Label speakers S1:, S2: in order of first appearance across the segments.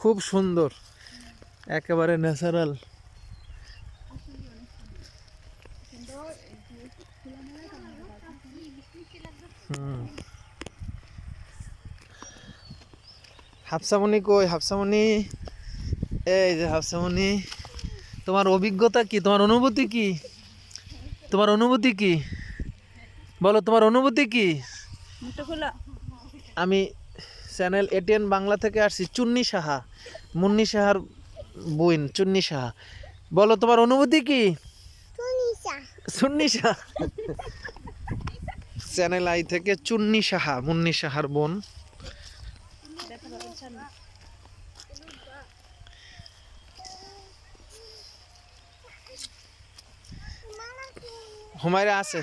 S1: খুব সুন্দর। একেবারে ন্যাচারাল হুম। হাফসামণি কই? হাফসামণি এই যে হাফসামণি তোমার অভিজ্ঞতা কি? তোমার অনুভূতি কি? তোমার অনুভূতি কি? বলো তোমার অনুভূতি কি? আমি চ্যানেল এটিএন বাংলা থেকে আসছি চুন্নি সাহা মুন্নি সাহার বইন চুন্নি সাহা। বলো তোমার অনুভূতি কি? চুন্নি সাহা। চ্যানেল আই থেকে চুন্নি সাহা মুন্নি সাহার বোন। হুমায়রা আছে।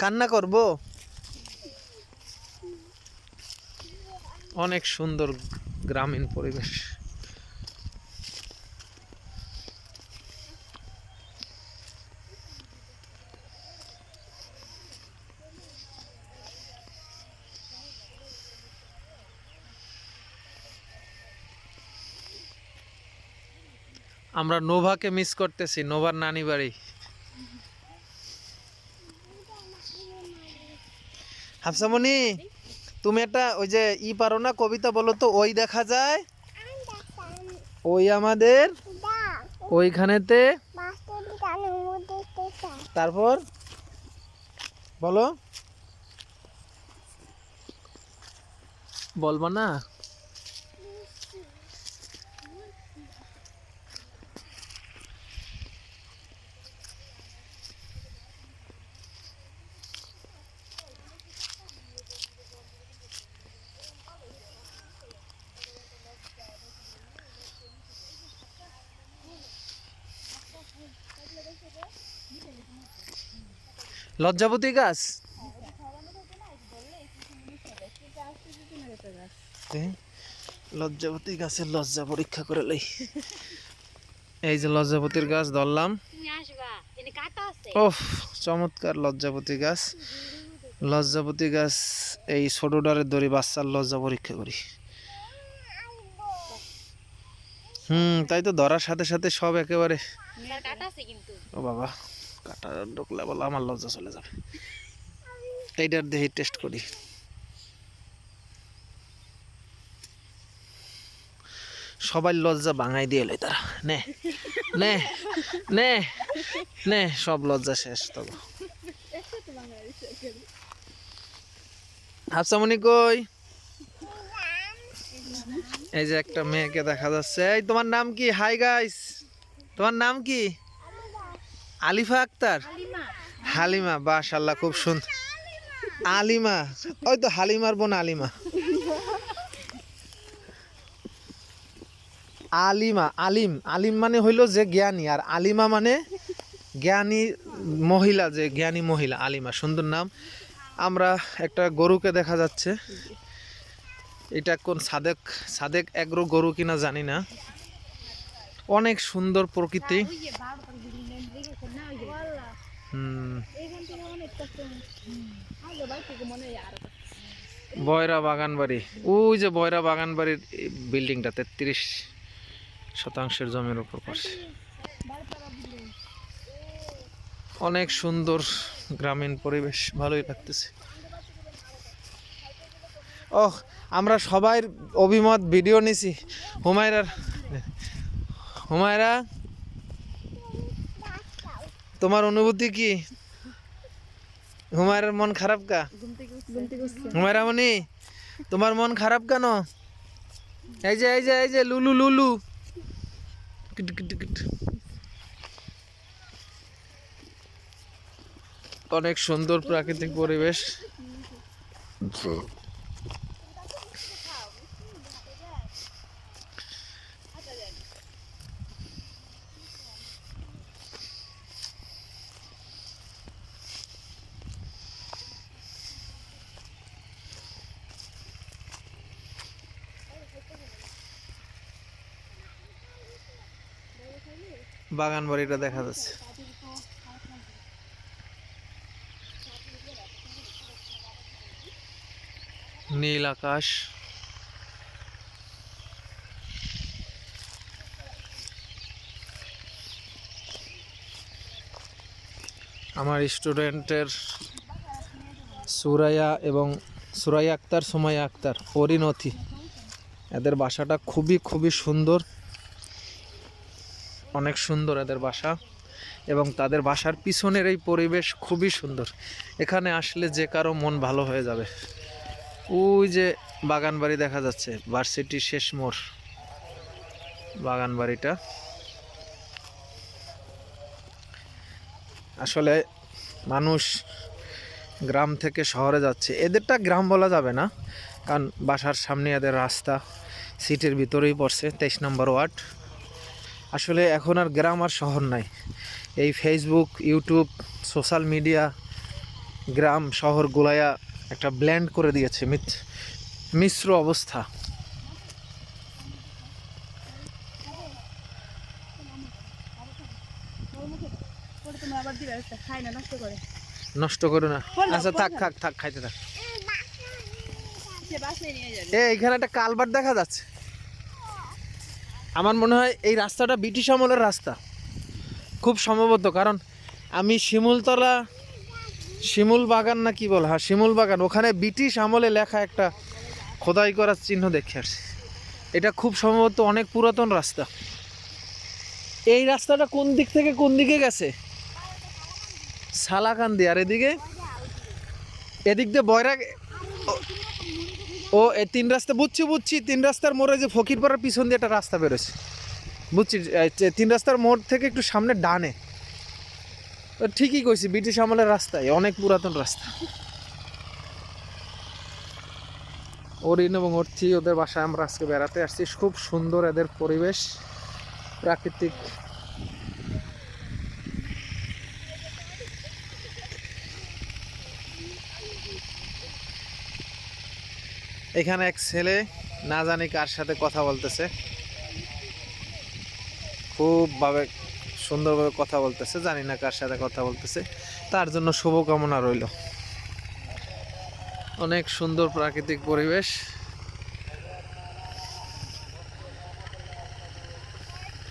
S1: কান্না করব? অনেক সুন্দর গ্রামীণ পরিবেশ। আমরা নোভাকে মিস করতেছি নোভার নানি বাড়ি হাফসামণি তুমি একটা ওই যে ই পারো না কবিতা বলো তো ওই দেখা যায়? ওই আমাদের? ওইখানেতে? তারপর? বলো। বলব না? লজ্জাবতী গাছ? লজ্জাবতী গাছের লজ্জা পরীক্ষা করে লই। এই যে লজ্জাবতীর গাছ ধরলাম। ওফ চমৎকার লজ্জাবতী গাছ। লজ্জাবতী গাছ এই ছোটডারের দড়ি বাচ্চার লজ্জা পরীক্ষা করি। হুম তাই তো ধরার সাথে সাথে সব একেবারে ও বাবা। কাটা ঢুকলে বলো আমার লজ্জা চলে যাবে। এইটার দেহি টেস্ট করি। সবাই লজ্জা বাঙাই দিয়ে এলে তারা। নে নে নে নে, সব লজ্জা শেষ তবে। হাফসামণি কই? এই যে একটা মেয়েকে দেখা যাচ্ছে। এই, তোমার নাম কি? হাই গাইস তোমার নাম কি? আলিফা আক্তার? হালিমা বাশাল্লাহ খুব সুন্দর। আলিমা ওই তো হালিমার বোন আলিমা। আলিমা আলিম আলিম মানে হইল যে জ্ঞানী আর আলিমা মানে জ্ঞানী মহিলা যে জ্ঞানী মহিলা আলিমা। সুন্দর নাম। আমরা একটা গরুকে দেখা যাচ্ছে। এটা কোন সাদেক সাদেক এগ্রো গরু কিনা জানি না। অনেক সুন্দর প্রকৃতি। বয়রা বাগান বাড়ি ওই যে বয়রা বাগান বাড়ির বিল্ডিংটা তেত্রিশ শতাংশের জমির উপর করছে অনেক সুন্দর গ্রামীণ পরিবেশ, ভালোই লাগতেছে। ও আমরা সবাই অভিমত, ভিডিও নিছি। হুমায়রার হুমায়রা? তোমার অনুভূতি কি? হুমায়ের মন খারাপ কা? হুমায়রা মনি তোমার মন খারাপ কেন? এই যে এই যে এই যে, লুলু লুলু। অনেক সুন্দর প্রাকৃতিক পরিবেশ। বাগান বাড়িটা দেখা যাচ্ছে। নীল আকাশ। আমার স্টুডেন্টের সুরাইয়া এবং সুরাইয়া আক্তার, সুমাইয়া আক্তার, পরিণতি। এদের বাসাটা খুবই খুবই সুন্দর। অনেক সুন্দর এদের বাসা এবং তাদের বাসার পিছনের এই পরিবেশ খুবই সুন্দর। এখানে আসলে যে কারও মন ভালো হয়ে যাবে। ওই যে বাগান বাড়ি দেখা যাচ্ছে ভার্সিটির শেষ মোড়। বাগান বাড়িটা। আসলে মানুষ গ্রাম থেকে শহরে যাচ্ছে। এদেরটা গ্রাম বলা যাবে না, কারণ বাসার সামনে এদের রাস্তা, সিটির ভিতরেই পড়ছে, তেইশ নম্বর ওয়ার্ড। আসলে এখন আর গ্রাম আর শহর নাই। এই ফেসবুক ইউটিউব সোশ্যাল মিডিয়া গ্রাম শহর গোলায়া একটা ব্ল্যান্ড করে দিয়েছে মিশ্র অবস্থা।
S2: নষ্ট করে
S1: না। আচ্ছা থাক থাক থাক খাইতে থাক।
S2: সে বাসায় নিয়ে যাবে।
S1: এ এখানে একটা কালবার দেখা যাচ্ছে। আমার মনে হয় এই রাস্তাটা ব্রিটিশ আমলের রাস্তা। খুব সম্ভবত, কারণ আমি শিমুলতলা শিমুল বাগান না কি বলে হ্যাঁ শিমুল বাগান ওখানে ব্রিটিশ আমলে লেখা একটা খোদাই করার চিহ্ন দেখে আসছি। এটা খুব সম্ভবত অনেক পুরাতন রাস্তা। এই রাস্তাটা কোন দিক থেকে কোন দিকে গেছে? সালাকান্দি, আর এদিকে? এদিক দিয়ে বয়রা ও এই তিন রাস্তা, বুঝছি বুঝছি, তিন রাস্তার মোড়ে যে ফকিরপাড়ার পিছন দিয়ে একটা রাস্তা বেরোছে বুঝছি তিন রাস্তার মোড় থেকে একটু সামনে ডানে। ঠিকই কইছি, ব্রিটিশ আমলের রাস্তায়, অনেক পুরাতন রাস্তা। অরিন এবং অর্থি, ওদের বাসায় আমরা আজকে বেড়াতে আসছি। খুব সুন্দর এদের পরিবেশ, প্রাকৃতিক এখানে এক ছেলে, না জানি কার সাথে কথা বলতেছে। খুব ভাবে সুন্দরভাবে কথা বলতেছে, জানি না কার সাথে কথা বলতেছে। তার জন্য শুভকামনা রইল। অনেক সুন্দর প্রাকৃতিক পরিবেশ।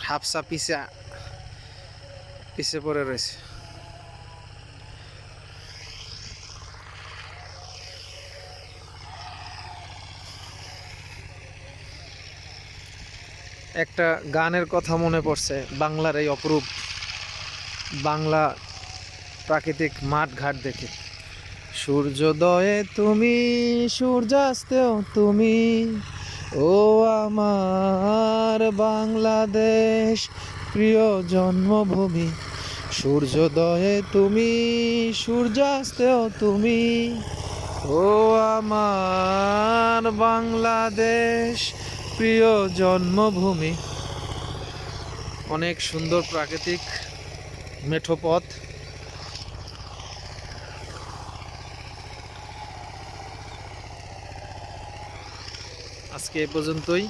S1: হাফসা পিসা পিছে পড়ে রয়েছে। একটা গানের কথা মনে পড়ছে, বাংলার এই অপরূপ বাংলা প্রাকৃতিক মাঠ ঘাট দেখে। সূর্যোদয়ে তুমি, সূর্যাস্তেও তুমি, ও আমার বাংলাদেশ, প্রিয় জন্মভূমি। সূর্যোদয়ে তুমি, সূর্যাস্তেও তুমি, ও আমার বাংলাদেশ প্রিয় জন্মভূমি। অনেক সুন্দর প্রাকৃতিক মেঠো পথ। আজকে এ পর্যন্তই।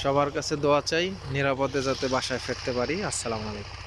S1: সবার কাছে দোয়া চাই, নিরাপদে যাতে বাসায় ফিরতে পারি। আসসালামু আলাইকুম।